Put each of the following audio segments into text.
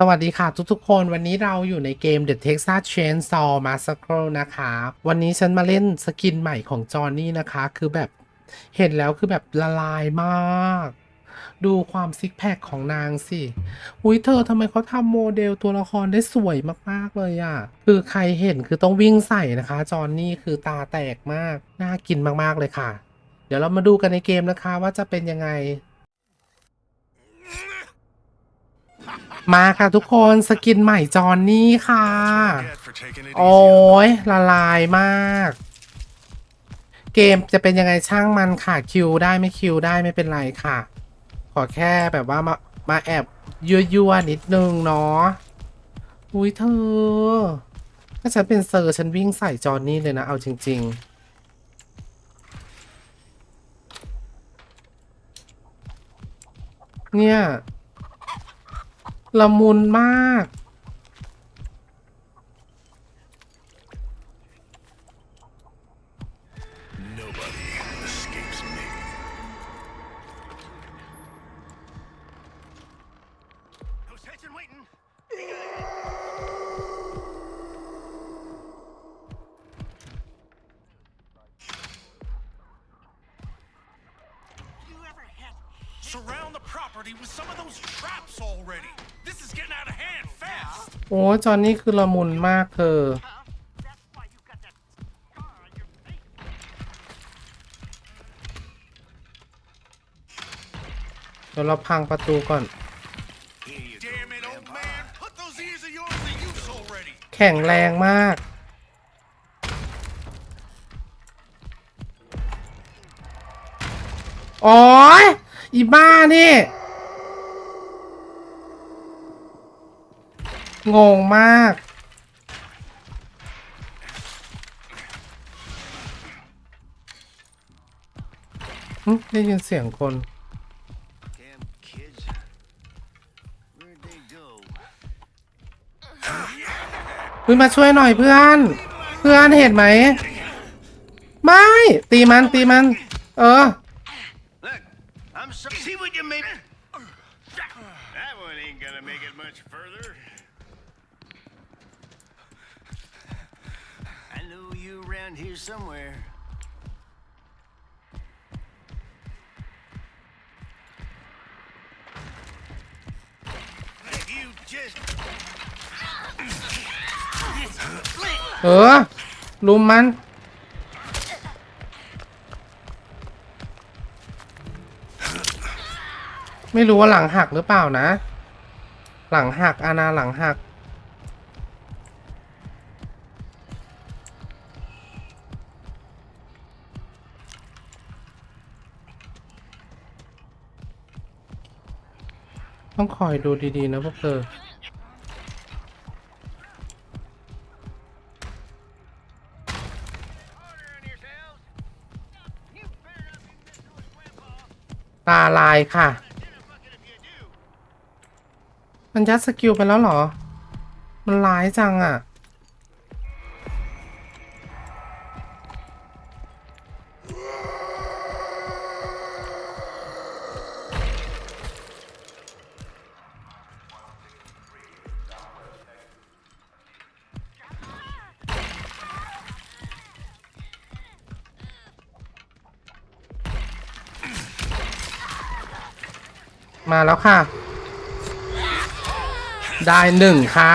สวัสดีค่ะทุกๆ คนวันนี้เราอยู่ในเกม The Texas Chainsaw Massacre นะคะวันนี้ฉันมาเล่นสกินใหม่ของจอห์นนี่นะคะ คือแบบเห็นแล้วคือแบบละลายมาก ดูความซิกแพคของนางสิ อุ้ยเธอทำไมเขาทำโมเดลตัวละครได้สวยมากๆเลยอะ่ะ คือใครเห็นคือต้องวิ่งใส่นะคะ จอห์นนี่คือตาแตกมาก น่ากินมากๆเลยค่ะ เดี๋ยวเรามาดูกันในเกมนะคะว่าจะเป็นยังไง มาค่ะทุกคนสกินใหม่จอนนี่ค่ะ โอ้ยละลายมาก เกมจะเป็นยังไงช่างมันค่ะ คิวได้ไม่คิวได้ไม่เป็นไรค่ะ ขอแค่แบบว่ามามาแอบยั่วๆนิดนึงเนาะอุ้ยเธอ ถ้าฉันเป็นเซอร์ฉันวิ่งใส่จอนนี่เลยนะ เอาจริง ๆเนี่ย ละมุนมาก Nobody escapes me. No sense in waiting. You ever had Surround the property with some of those traps already. This is getting out of hand fast. โอ้จอนนี่คือละมุนมากเธอ huh? That's why you got that scar on your face. เดี๋ยวเราพังประตูก่อน Damn it, old man. Put those ears of yours to use already. แข็งแรงมาก โอ้ยอีบ้านี่ งงมาก ได้ยินเสียงคน Damn kids. Where'd they go? เฮ้ยมาช่วยหน่อยเพื่อน เพื่อนเห็นไหม ไม่ ตีมัน ตีมัน เออ Look, I'm sorry. See what you made? That one ain't gonna make it much further. I know you around here somewhere. You just เออ ลุมมัน ไม่รู้ว่าหลังหักหรือเปล่านะ หลังหักอาณาหลังหัก ต้องคอยดูดีๆนะพวกเธอตาลายค่ะ มันยัดสกิลไปแล้วเหรอ มันร้ายจังอะ มาแล้วค่ะ ได้หนึ่งค่ะ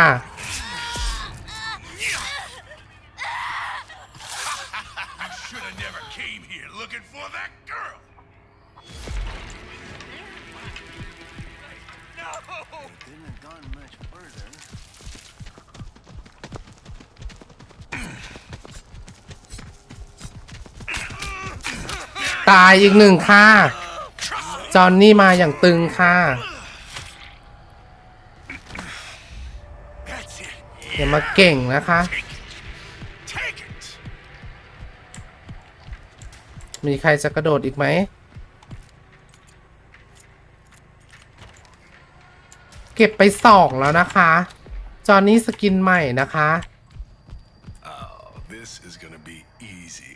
ตายอีกหนึ่งค่ะ จอนนี่มาอย่างตึงค่ะ อย่ามาเก่งนะคะ มีใครจะกระโดดอีกไหม เก็บไปสองแล้วนะคะ จอนนี่สกินใหม่นะคะ Oh, this is gonna be easy.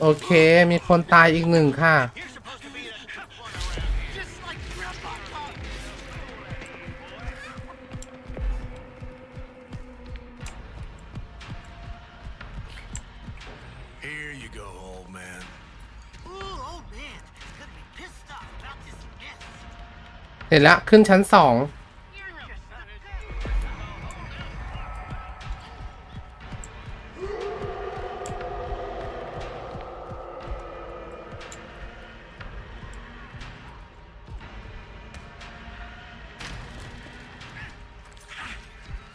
โอเค มีคนตายอีกหนึ่งค่ะ You're supposed to be the tough one around. Just like Grandpa taught me. Here you go, old man. Ooh, old man. Gonna be pissed off about this mess. เห็นละขึ้นชั้นสอง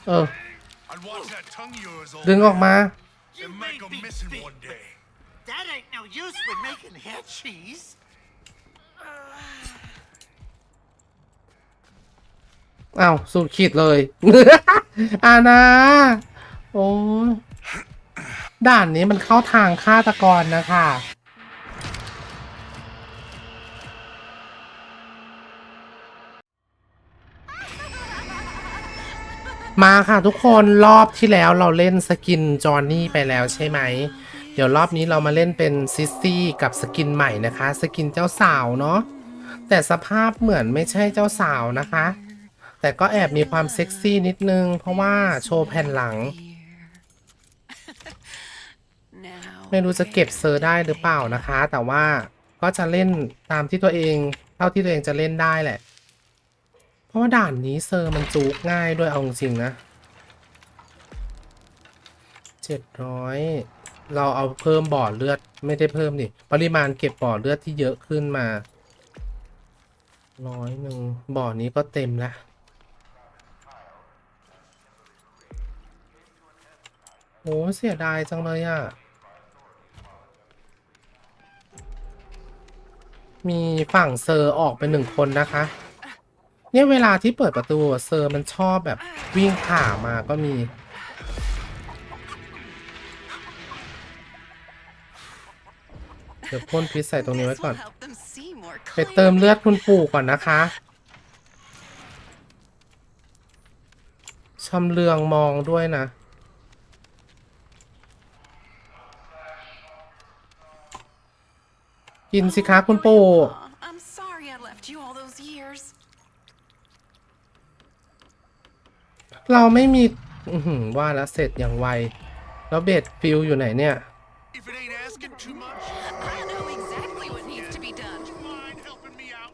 เออ I'd watch that tongue of yours, old ดึงออกมา You It may might go be missing big, one but day. that ain't no use for making head cheese. อ้าวสูดขีดเลย อานะ โอ้ยด่านนี้มันเข้าทางฆาตกรนะคะ มาค่ะทุกคนรอบที่แล้วเราเล่นสกินจอห์นนี่ไปแล้วใช่ไหม เดี๋ยวรอบนี้เรามาเล่นเป็นซิสซี่กับสกินใหม่นะคะ สกินเจ้าสาวเนาะแต่สภาพเหมือนไม่ใช่เจ้าสาวนะคะ แต่ก็แอบมีความเซ็กซี่นิดนึง เพราะว่าโชว์แผ่นหลัง ไม่รู้จะเก็บเซอร์ได้หรือเปล่านะคะ แต่ว่าก็จะเล่นตามที่ตัวเอง เท่าที่ตัวเองจะเล่นได้แหละเพ ราะว่าด่านนี้เซอร์มันจูกง่ายด้วยเอาจริงๆนะเจ็ดร้อยเราเอาเพิ่มบ่อเลือดไม่ได้เพิ่มดิปริมาณเก็บบ่อเลือดที่เยอะขึ้นมาร้อยหนึ่งบ่อนี้ก็เต็มล้วโอ้เสียดายจังเลยอะ มีฝั่งเซอร์ออกไปหนึ่งคนนะคะ เนี่ยเวลาที่เปิดประตูเซอร์มันชอบแบบวิ่งผ่ามาก็มี เดี๋ยวพ่นพิษใส่ตรงนี้ไว้ก่อน ไปเติมเลือดคุณปู่ก่อนนะคะชำเลืองมองด้วยนะ กินสิคะคุณปู่ I'm sorry I left you all those years. เราไม่มีอือหือว่าแล้วเสร็จอย่างไว แล้วเบดฟิลอยู่ไหนเนี่ย If it ain't asking too much, I know exactly what needs to be done. mind helping me out?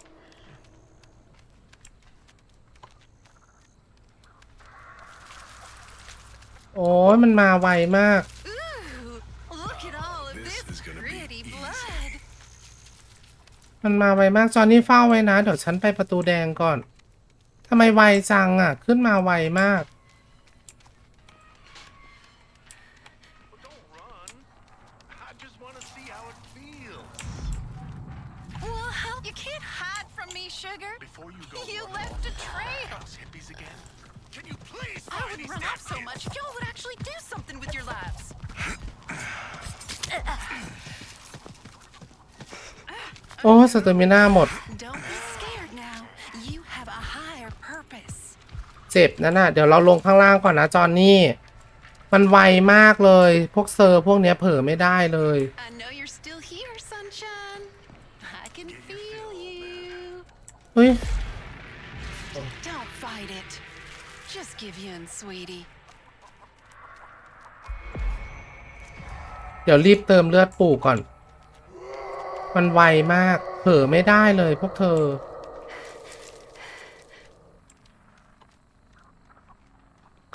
โอ้ยมันมาไวมาก Ooh, look at all of This this is gonna be pretty easy. blood. มันมาไวมาก จอห์นนี่เฝ้าไว้นะ เดี๋ยวฉันไปประตูแดงก่อน ทำไมไวจังอะ ขึ้นมาไวมาก Well, don't run. I just want to see how it feels. Well, you can't hide from me, sugar. Before you go, You run left a trail. Those hippies again. Can you please I find wouldn't these run off so napkins? much if y'all would actually do something with your lives. โอ้สเตอร์มิน่าหมด จ็บนั่นน่ะเดี๋ยวเราลงข้างล่างก่อนนะจอห์นนี่ มันไวมากเลย พวกเซอร์พวกเนี้ยเผลอไม่ได้เลย I know you're still here, sunshine. I can feel you. เฮ้ย Don't fight it. Just give in, sweetie. เดี๋ยวรีบเติมเลือดปู่ก่อน มันไวมาก เผลอไม่ได้เลยพวกเธอ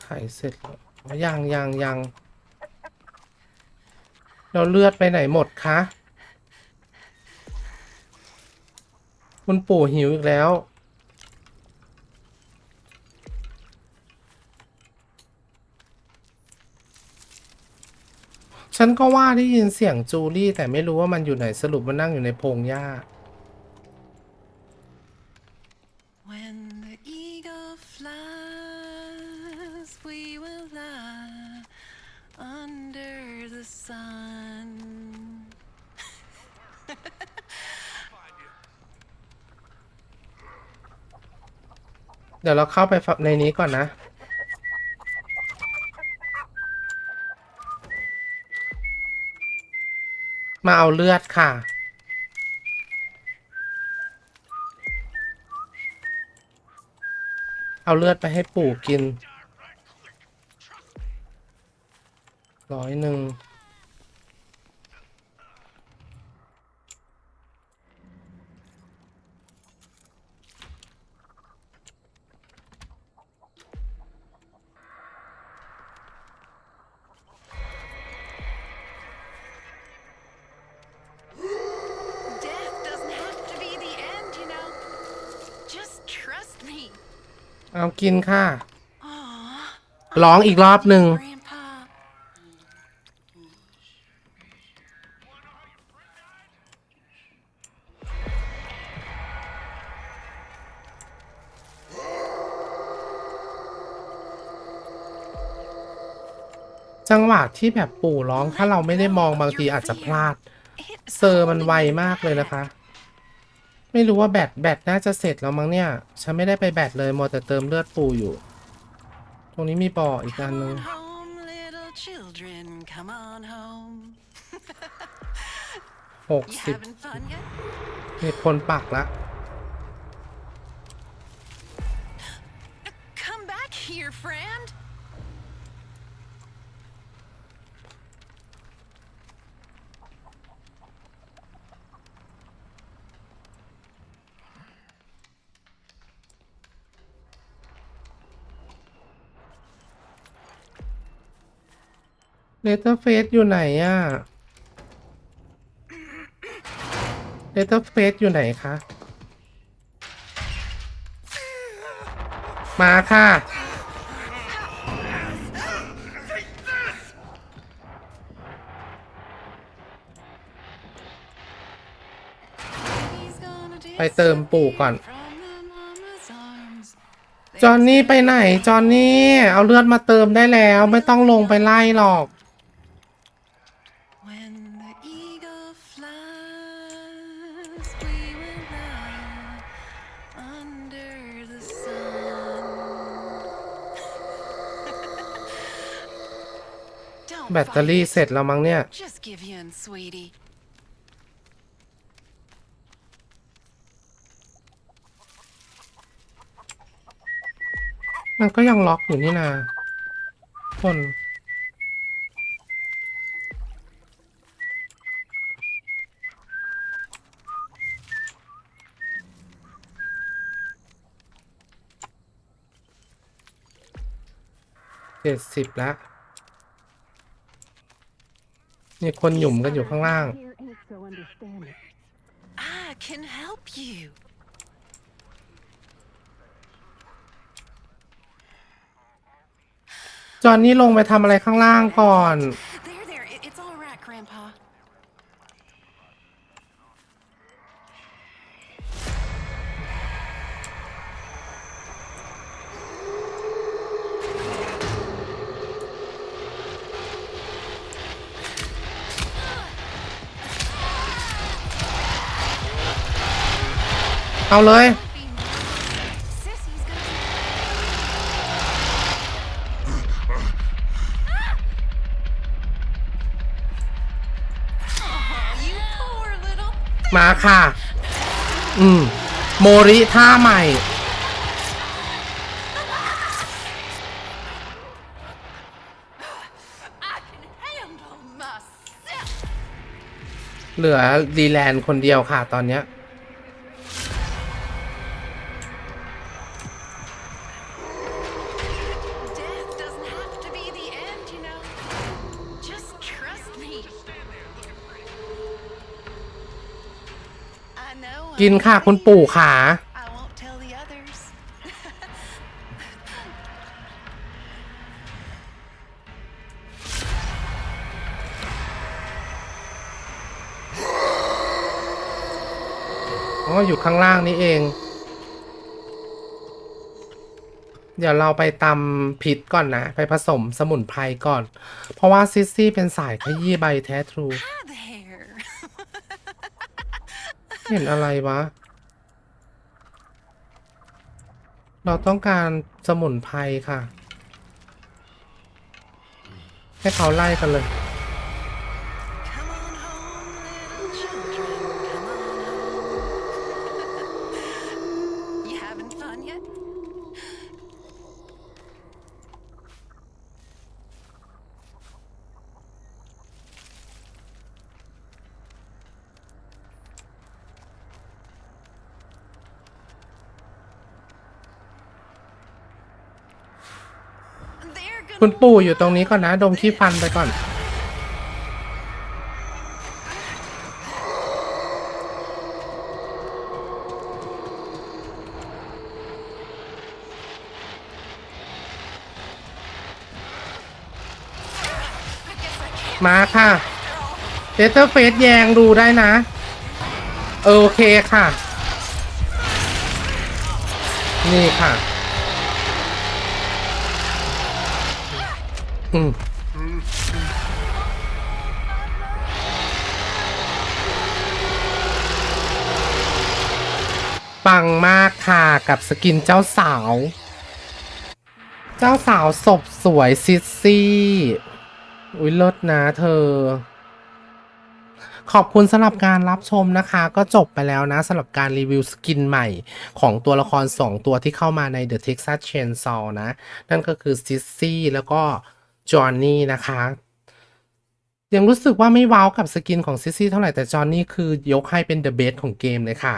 ไขเสร็จแล้วยังยังยังเราเลือดไปไหนหมดคะ คุณปู่หิวอีกแล้ว ฉันก็ว่าได้ยินเสียงจูลี่แต่ไม่รู้ว่ามันอยู่ไหนสรุปมันนั่งอยู่ในพงหญ้า เดี๋ยวเราเข้าไปในนี้ก่อนนะ มาเอาเลือดค่ะ เอาเลือดไปให้ปู่กิน ร้อยหนึ่ง เอากินค่ะ Aw, ร้องอีกรอบหนึ่ง Grandpa. จังหวะที่แบบปู่ร้องถ้าเราไม่ได้มองบางทีอาจจะพลาด It's เซอร์มันไวมากเลยนะคะ ไม่รู้ว่าแบตแบตน่าจะเสร็จแล้วมั้งเนี่ย ฉันไม่ได้ไปแบตเลยมัวแต่เติมเลือดปูอยู่ ตรงนี้มีบ่ออีกอัน Come นึง on home, little children. Come on home. หก You สิบ having fun yet? มีคนปักละ Come back here, friend. เลเตอร์เฟสอยู่ไหนอะเลเตอร์เฟสอยู่ไหนคะ มาค่ะ ไปเติมปู่ก่อน จอนนี่ไปไหน จอนนี่ เอาเลือดมาเติมได้แล้ว ไม่ต้องลงไปไล่หรอก แบตเตอรี่ fight. เสร็จแล้วมั้งเนี่ย Just give in, sweetie. มันก็ยังล็อกอยู่นี่นาคนเจ็ดสิบแล้ว มีคนหยุ่มกันอยู่ข้างล่าง Here ain't so understanding. I can help you. จอนนี่ลงไปทำอะไรข้างล่างก่อน เอาเลย มาค่ะ อืม โมริท่าใหม่ เหลือดีแลนด์คนเดียวค่ะตอนเนี้ย กินค่ะคุณปู่ขาอ๋ออยู่ข้างล่างนี่เอง เดี๋ยวเราไปตำพิษก่อนนะ ไปผสมสมุนไพรก่อน เพราะว่าซิซี่เป็นสายขยี้ใบแท้ทรู เห็นอะไรวะ เราต้องการสมุนไพรค่ะ ให้เขาไล่กันเลย คุณปู่อยู่ตรงนี้ก่อนนะ ดมขี้ฟันไปก่อน มาค่ะเ e เตอร์เฟสแยงดูได้นะ โอเคค่ะ นี่ค่ะ อืม ปังมากค่ะกับสกินเจ้าสาว เจ้าสาวศพสวยซิสซี่ อุ้ยเลิศนะเธอ ขอบคุณสำหรับการรับชมนะคะ ก็จบไปแล้วนะสำหรับการรีวิวสกินใหม่ของตัวละคร 2 ตัวที่เข้ามาใน The Texas Chainsaw นะ นั่นก็คือซิสซี่แล้วก็ จอห์นนี่นะคะ ยังรู้สึกว่าไม่ว้าวกับสกินของซิสซี่เท่าไหร่แต่จอห์นนี่คือยกให้เป็นเดอะเบสของเกมเลยค่ะ